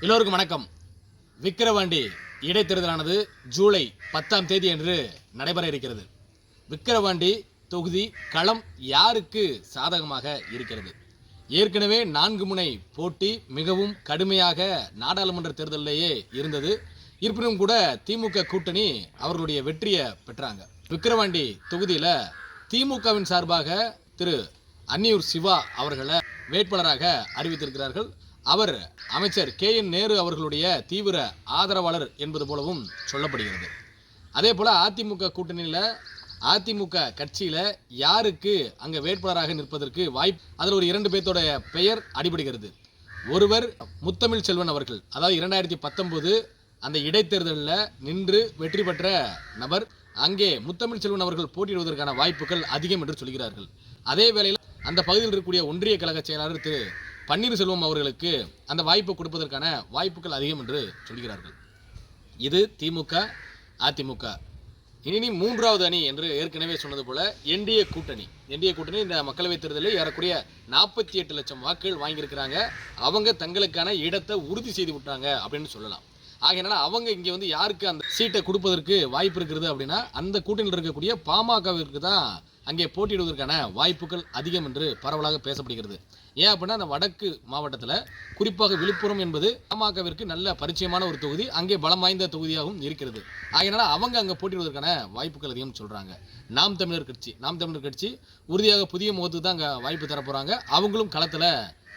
எல்லோருக்கும் வணக்கம். விக்கிரவாண்டி இடைத்தேர்தலானது ஜூலை பத்தாம் தேதி என்று நடைபெற இருக்கிறது. விக்கிரவாண்டி தொகுதி களம் யாருக்கு சாதகமாக இருக்கிறது? ஏற்கனவே நான்கு முனை போட்டி மிகவும் கடுமையாக நாடாளுமன்ற தேர்தலிலேயே இருந்தது. இருப்பினும் கூட திமுக கூட்டணி அவர்களுடைய வெற்றியை பெற்றாங்க. விக்கிரவாண்டி தொகுதியில் திமுகவின் சார்பாக திரு அன்னியூர் சிவா அவர்களை வேட்பாளராக அறிவித்திருக்கிறார்கள். அவர் அமைச்சர் கே என் நேரு அவர்களுடைய தீவிர ஆதரவாளர் என்பது போலவும் சொல்லப்படுகிறது. அதே போல் அதிமுக கூட்டணியில் அதிமுக கட்சியில் யாருக்கு அங்கே வேட்பாளராக நிற்பதற்கு வாய்ப்பு அதில் ஒரு இரண்டு பேர்த்தோடைய பெயர் அடிபடுகிறது. ஒருவர் முத்தமிழ் செல்வன் அவர்கள். அதாவது இரண்டாயிரத்தி பத்தொம்போது அந்த இடைத்தேர்தலில் நின்று வெற்றி பெற்ற நபர். அங்கே முத்தமிழ் செல்வன் அவர்கள் போட்டியிடுவதற்கான வாய்ப்புகள் அதிகம் என்று சொல்கிறார்கள். அதே வேளையில் அந்த பகுதியில் இருக்கக்கூடிய ஒன்றிய கழக செயலாளர் திரு பன்னீர்செல்வம் அவர்களுக்கு அந்த வாய்ப்பு கொடுப்பதற்கான வாய்ப்புகள் அதிகம் என்று சொல்கிறார்கள். இது திமுக அதிமுக. இனி மூன்றாவது அணி என்று ஏற்கனவே சொன்னது போல என்டிஏ கூட்டணி. என்டிஏ கூட்டணி இந்த மக்களவைத் தேர்தலில் ஏறக்குறைய நாற்பத்தி எட்டு லட்சம் வாக்குகள் வாங்கியிருக்கிறாங்க. அவங்க தங்களுக்கான இடத்தை உறுதி செய்து விட்டாங்க அப்படின்னு சொல்லலாம். ஆகையினால அவங்க இங்கே வந்து யாருக்கு அந்த சீட்டை கொடுப்பதற்கு வாய்ப்பு இருக்கிறது அப்படின்னா அந்த கூட்டணியில் இருக்கக்கூடிய பாமகவிற்கு தான் அங்கே போட்டியிடுவதற்கான வாய்ப்புகள் அதிகம் என்று பரவலாக பேசப்படுகிறது. ஏன் அப்படின்னா அந்த வடக்கு மாவட்டத்தில் குறிப்பாக விழுப்புரம் என்பது பாமகவிற்கு நல்ல பரிச்சயமான ஒரு தொகுதி அங்கே பலம் வாய்ந்த தொகுதியாகவும் இருக்கிறது. ஆகையினால அவங்க அங்கே போட்டியிடுவதற்கான வாய்ப்புகள் அதிகம் சொல்கிறாங்க நாம் தமிழர் கட்சி நாம் தமிழர் கட்சி உறுதியாக புதிய முகத்துக்கு தான் அங்கே வாய்ப்பு தர போகிறாங்க அவங்களும் களத்தில்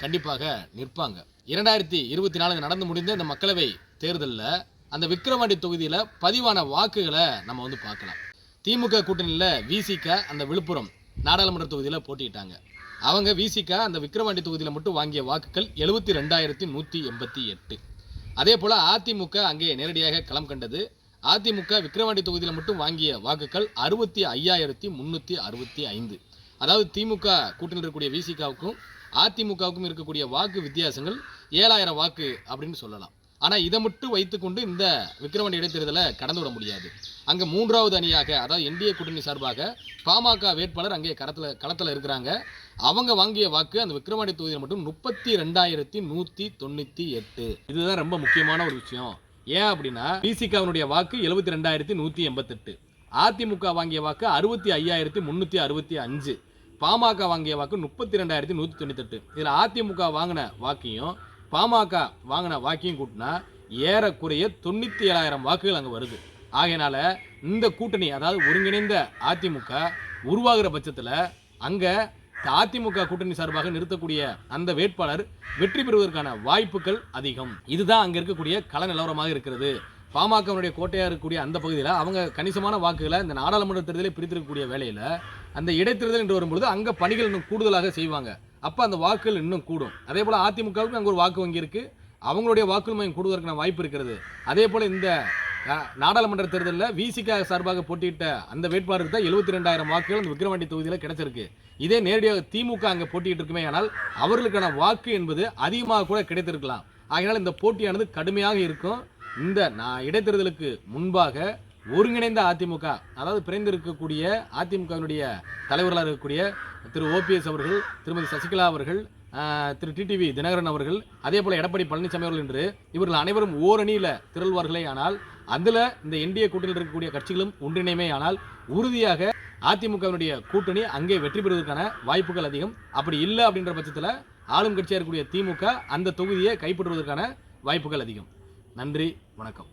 கண்டிப்பாக நிற்பாங்க. இரண்டாயிரத்தி இருபத்தி நாலு நடந்து முடிந்த இந்த மக்களவை தேர்தலில் அந்த விக்கிரவாண்டி தொகுதியில் பதிவான வாக்குகளை நம்ம வந்து பார்க்கலாம். திமுக கூட்டணியில் விசிக அந்த விழுப்புரம் நாடாளுமன்ற தொகுதியில் போட்டியிட்டாங்க. அவங்க விசிக அந்த விக்கிரவாண்டி தொகுதியில் மட்டும் வாங்கிய வாக்குகள் எழுபத்தி ரெண்டாயிரத்தி நூற்றி எண்பத்தி எட்டு. அதே போல் அதிமுக அங்கே நேரடியாக களம் கண்டது. அதிமுக விக்கிரவாண்டி தொகுதியில் மட்டும் வாங்கிய வாக்குகள் அறுபத்தி ஐயாயிரத்தி முந்நூற்றி அறுபத்தி ஐந்து. அதாவது திமுக கூட்டணியில் இருக்கக்கூடிய விசிகாவுக்கும் அதிமுகவுக்கும் இருக்கக்கூடிய வாக்கு வித்தியாசங்கள் ஏழாயிரம் வாக்கு அப்படின்னு சொல்லலாம். ஆனால் இதை மட்டும் வைத்துக்கொண்டு இந்த விக்கிரவாண்டி இடைத்தேர்தலை கடந்து விட முடியாது. அங்கே மூன்றாவது அணியாக அதாவது என்டிஏ கூட்டணி சார்பாக பாமக வேட்பாளர் அங்கே களத்தில் களத்தில் இருக்கிறாங்க. அவங்க வாங்கிய வாக்கு அந்த விக்கிரவாண்டி தொகுதியில் மட்டும் முப்பத்தி ரெண்டாயிரத்தி நூற்றி தொண்ணூற்றி எட்டு. இதுதான் ரொம்ப முக்கியமான ஒரு விஷயம். ஏன் அப்படின்னா பிசிகாவினுடைய வாக்கு எழுபத்தி ரெண்டாயிரத்தி நூற்றி எண்பத்தெட்டு. அதிமுக வாங்கிய வாக்கு அறுபத்தி ஐயாயிரத்தி முந்நூற்றி அறுபத்தி அஞ்சு. பாமக வாங்கிய வாக்கு முப்பத்தி ரெண்டாயிரத்தி நூற்றி தொண்ணூத்தெட்டு இதில் அதிமுக வாங்கின வாக்கையும் பாமக வாங்கின வாக்கையும் கூட்டினா ஏறக்குறைய தொண்ணூற்றி ஏழாயிரம் வாக்குகள் அங்கே வருது. ஆகையினால இந்த கூட்டணி அதாவது ஒருங்கிணைந்த அதிமுக உருவாகிற பட்சத்தில் அங்கே அதிமுக கூட்டணி சார்பாக நிறுத்தக்கூடிய அந்த வேட்பாளர் வெற்றி பெறுவதற்கான வாய்ப்புகள் அதிகம். இதுதான் அங்கே இருக்கக்கூடிய கள நிலவரமாக இருக்கிறது. பாமகவுடைய கோட்டையாக இருக்கக்கூடிய அந்த பகுதியில் அவங்க கணிசமான வாக்குகளை இந்த நாடாளுமன்ற தேர்தலை பிரித்திருக்கக்கூடிய வேலையில் அந்த இடைத்தேர்தல் என்று வரும்பொழுது அங்கே பணிகள் இன்னும் கூடுதலாக செய்வாங்க. அப்போ அந்த வாக்குகள் இன்னும் கூடும். அதே போல் அதிமுகவுக்கு அங்கே ஒரு வாக்கு வங்கி இருக்குது அவங்களுடைய வாக்கு மையம் கூடுவதற்கான வாய்ப்பு இருக்கிறது. அதே போல் இந்த நாடாளுமன்ற தேர்தலில் விசிக சார்பாக போட்டியிட்ட அந்த வேட்பாளருக்கு தான் எழுபத்தி ரெண்டாயிரம் வாக்குகள் அந்த விக்ரவாண்டி தொகுதியில் கிடைச்சிருக்கு. இதே நேரடியாக திமுக அங்கே போட்டியிட்டு இருக்குமே ஆனால் அவர்களுக்கான வாக்கு என்பது அதிகமாக கூட கிடைத்திருக்கலாம். ஆகையினால் இந்த போட்டியானது கடுமையாக இருக்கும். இந்த நான் இடைத்தேர்தலுக்கு முன்பாக ஒருங்கிணைந்த அதிமுக அதாவது பிறந்திருக்கக்கூடிய அதிமுகவினுடைய தலைவர்களாக இருக்கக்கூடிய திரு ஓபிஎஸ் அவர்கள் திருமதி சசிகலா அவர்கள் திரு டிடிவி தினகரன் அவர்கள் அதே போல் எடப்பாடி பழனிசாமி அவர்கள் என்று இவர்கள் அனைவரும் ஓரணியில் திரள்வார்களே ஆனால் அதில் இந்த என்டிஏ கூட்டணியில் இருக்கக்கூடிய கட்சிகளும் ஒன்றிணைமே ஆனால் உறுதியாக அதிமுகவினுடைய கூட்டணி அங்கே வெற்றி பெறுவதற்கான வாய்ப்புகள் அதிகம். அப்படி இல்லை அப்படின்ற பட்சத்தில் ஆளும் கட்சியாக இருக்கக்கூடிய திமுக அந்த தொகுதியை கைப்பற்றுவதற்கான வாய்ப்புகள் அதிகம். நன்றி வணக்கம்.